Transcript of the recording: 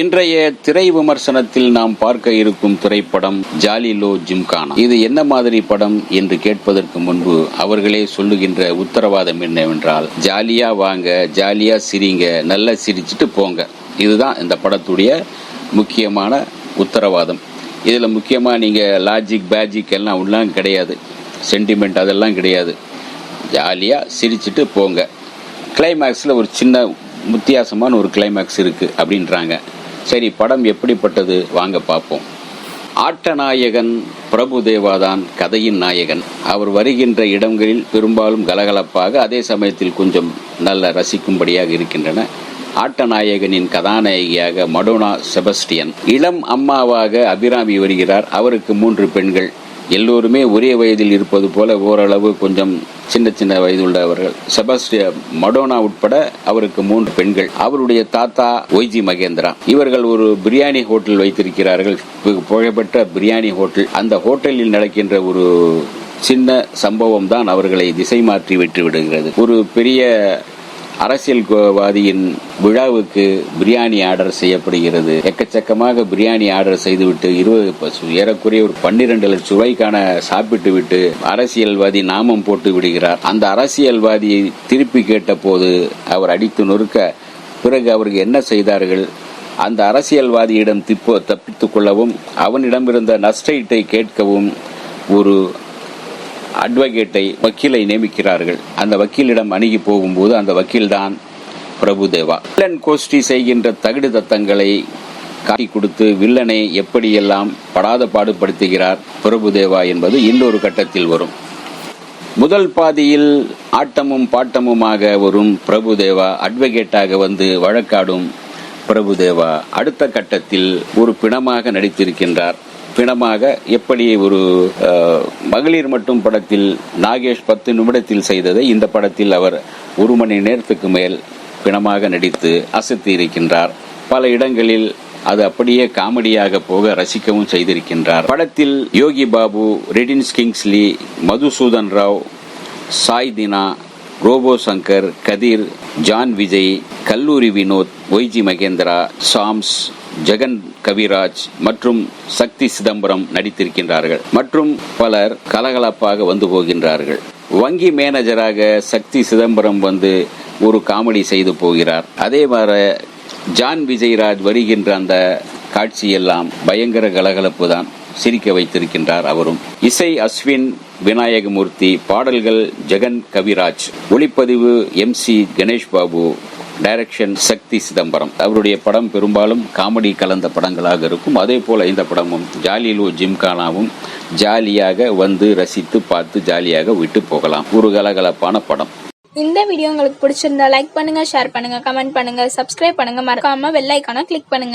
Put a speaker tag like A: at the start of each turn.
A: இன்றைய திரை விமர்சனத்தில் நாம் பார்க்க இருக்கும் திரைப்படம் ஜாலிலோ ஜிம்கானா. இது என்ன மாதிரி படம் என்று கேட்பதற்கு முன்பு அவர்களே சொல்லுகின்ற உத்தரவாதம் என்னவென்றால் ஜாலியா வாங்க ஜாலியா சிரிங்க நல்லா சிரிச்சிட்டு போங்க. இதுதான் இந்த படத்துடைய முக்கியமான உத்தரவாதம். இதில் முக்கியமாக நீங்கள் லாஜிக் பேஜிக் எல்லாம் உள்ளாம் கிடையாது. சென்டிமெண்ட் அதெல்லாம் கிடையாது. ஜாலியாக சிரிச்சிட்டு போங்க. கிளைமேக்ஸில் ஒரு சின்ன வித்தியாசமான ஒரு கிளைமேக்ஸ் இருக்குது அப்படின்றாங்க. சரி படம் எப்படிப்பட்டது? வாங்க பார்ப்போம். ஆட்டநாயகன் பிரபு தேவாதான் கதையின் நாயகன். அவர் வருகின்ற இடங்களில் பெரும்பாலும் கலகலப்பாக அதே சமயத்தில் கொஞ்சம் நல்ல ரசிக்கும்படியாக இருக்கின்றன. ஆட்டநாயகனின் கதாநாயகியாக மடோனா செபஸ்டியன். இளம் அம்மாவாக அபிராமி வருகிறார். அவருக்கு மூன்று பெண்கள். எல்லோருமே ஒரே வயதில் இருப்பது போல ஓரளவு கொஞ்சம் சின்ன சின்ன வயதுள்ளவர்கள். செபாஸ்டிய மடோனா உட்பட அவருக்கு மூன்று பெண்கள். அவருடைய தாத்தா ஒய்ஜி மகேந்திரா. இவர்கள் ஒரு பிரியாணி ஹோட்டல் வைத்திருக்கிறார்கள். புகழ்பெற்ற பிரியாணி ஹோட்டல். அந்த ஹோட்டலில் நடக்கின்ற ஒரு சின்ன சம்பவம் தான் அவர்களை திசை மாற்றி விட்டு விடுகிறது. ஒரு பெரிய அரசியல்வாதியின் விழாவுக்கு பிரியாணி ஆர்டர் செய்யப்படுகிறது. எக்கச்சக்கமாக பிரியாணி ஆர்டர் செய்துவிட்டு இருபது பசு- ஏறக்குறைய ஒரு பன்னிரண்டு லட்சம் ரூபாய்க்கான சாப்பிட்டு விட்டு அரசியல்வாதி நாமம் போட்டு விடுகிறார். அந்த அரசியல்வாதியை திருப்பி கேட்டபோது அவர் அடித்து நொறுக்க பிறகு அவருக்கு என்ன செய்தார்கள்? அந்த அரசியல்வாதியிடம் திப்போ தப்பித்துக் கொள்ளவும் அவனிடமிருந்த நஷ்டஈட்டை கேட்கவும் ஒரு அட்வொகேட்டை வக்கீலை நியமிக்கிறார்கள். அந்த வக்கீலிடம் அணுகி போகும்போது அந்த வக்கீல்தான் பிரபுதேவா. வில்லன் கோஷ்டி செய்கின்ற தகுடு தத்தங்களை காட்டி கொடுத்து வில்லனை எப்படியெல்லாம் படாத பாடுபடுத்துகிறார் பிரபுதேவா என்பது இன்னொரு கட்டத்தில் வரும். முதல் பாதியில் ஆட்டமும் பாட்டமுமாக வரும் பிரபுதேவா அட்வொகேட்டாக வந்து வழக்காடும் பிரபுதேவா. அடுத்த கட்டத்தில் ஒரு பிணமாக நடித்திருக்கின்றார். பிணமாக எப்படி ஒரு மகளிர் மட்டும் படத்தில் நாகேஷ் பத்து நிமிடத்தில் செய்ததை இந்த படத்தில் அவர் ஒரு மணி நேரத்துக்கு மேல் பிணமாக நடித்து அசத்தி இருக்கின்றார். பல இடங்களில் அது அப்படியே காமெடியாக போக ரசிக்கவும் செய்திருக்கின்றார். படத்தில் யோகி பாபு ரெடின்ஸ் கிங்ஸ்லி மதுசூதன் ராவ் சாய் தினா ரோபோ சங்கர் கதிர் ஜான் விஜய் கல்லூரி வினோத் ஒய்ஜி மகேந்திரா சாம்ஸ் ஜெகன் கவிராஜ் மற்றும் சக்தி சிதம்பரம் நடித்திருக்கின்றார்கள். மற்றும் பலர் கலகலப்பாக வந்து போகின்றார்கள். வங்கி மேனேஜராக சக்தி சிதம்பரம் வந்து ஒரு காமெடி செய்து போகிறார். அதே மாதிரி ஜான் விஜயராஜ் வருகின்ற அந்த காட்சியெல்லாம் பயங்கர கலகலப்பு தான் சிரிக்க வைத்திருக்கின்றார் அவரும். இசை அஸ்வின் விநாயகமூர்த்தி பாடல்கள் ஜெகன் கவிராஜ் ஒளிப்பதிவு M C Ganesh Babu direction Sakthi Chidambaram. அவருடைய படம் பெரும்பாலும் காமெடி கலந்த படங்களாக இருக்கும். அதே போல இந்த படமும் ஜாலியிலோ ஜிம்கானாவும் ஜாலியாக வந்து ரசித்து பார்த்து ஜாலியாக விட்டு போகலாம். ஒரு கலகலப்பான படம்.
B: இந்த வீடியோ உங்களுக்கு பிடிச்சிருந்தா லைக் பண்ணுங்க ஷேர் பண்ணுங்க கமெண்ட் பண்ணுங்க சப்ஸ்கிரைப் பண்ணுங்க. மறக்காம வெள்ளைக்கான கிளிக் பண்ணுங்க.